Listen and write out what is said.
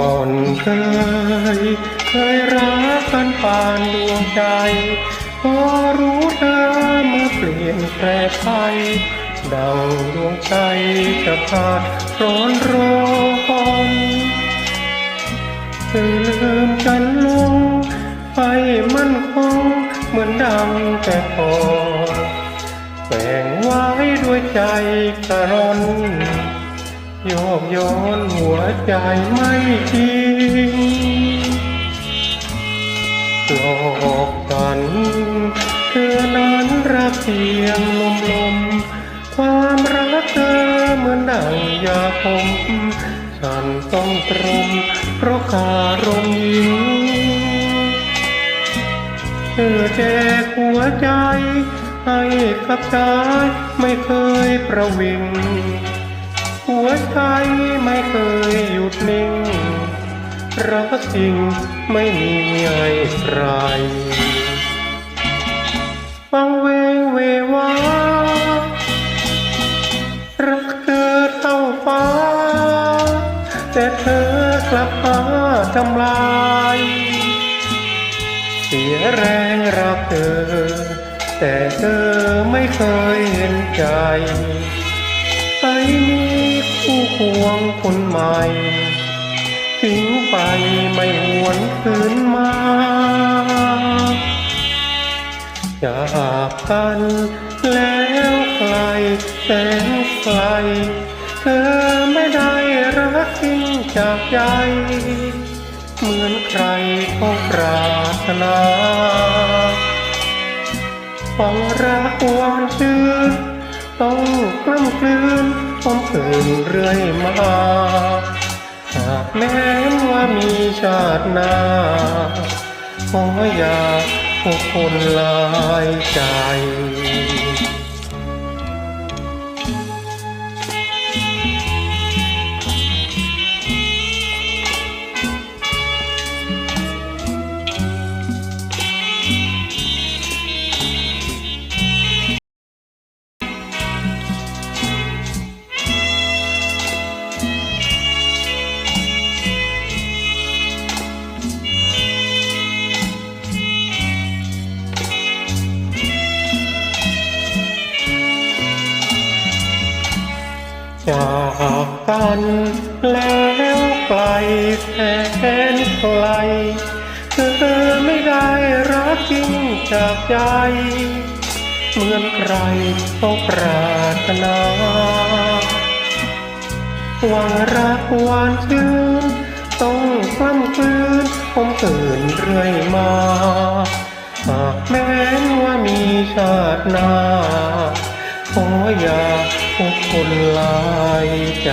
อนเคยเคยรักกันปานดวงใจ พอรู้เธอมาเปลี่ยนแปลไปดังดวงใจจะขาดร้อนร้อนเธอลืมกันลงไปมั่นคงเหมือนดังแต่ก่อนแฝงไว้ด้วยใจกระรอน โยกย้อนหัวใจไม่จริงหลอกกันเธอนั้นรักเพียงลมลมความรักเธอเหมือนดังยาคมฉันต้องตรมเพราะคารมยิงเธอแจกหัวใจให้กับชายไม่เคยประวิง หัวใจไม่เคยหยุดนิ่งรักจริงไม่มีให้ใครฟังเวงเววารักเธอเท่าฟ้า แต่เธอกลับมาทำลาย เสียแรงรักเธอ แต่เธอไม่เคยเห็นใจไปมี คู่ควงคนใหม่ ทิ้งไปไม่หวนคืนมาจากกันแล้วไกลแสนไกล เธอไม่ได้รักจริงจากใจ เหมือนใครเขาปรารถนาฟังรักหวานชื่นต้องกล้ำกลืน ผมคืนเรื่อยมา หากแม้นว่ามีชาติหน้าขออย่าพวกคนหลายใจ จากกันแล้วไกลแสนไกลเธอไม่ได้รักจริงจากใจ เหมือนใครเขาปรารถนา หวังรักหวานชื่น ต้องกล้ำกลืนผมตื่นเรื่อยมา หากแม้นว่ามีชาติหน้าขออย่า พวกคนหลายใจ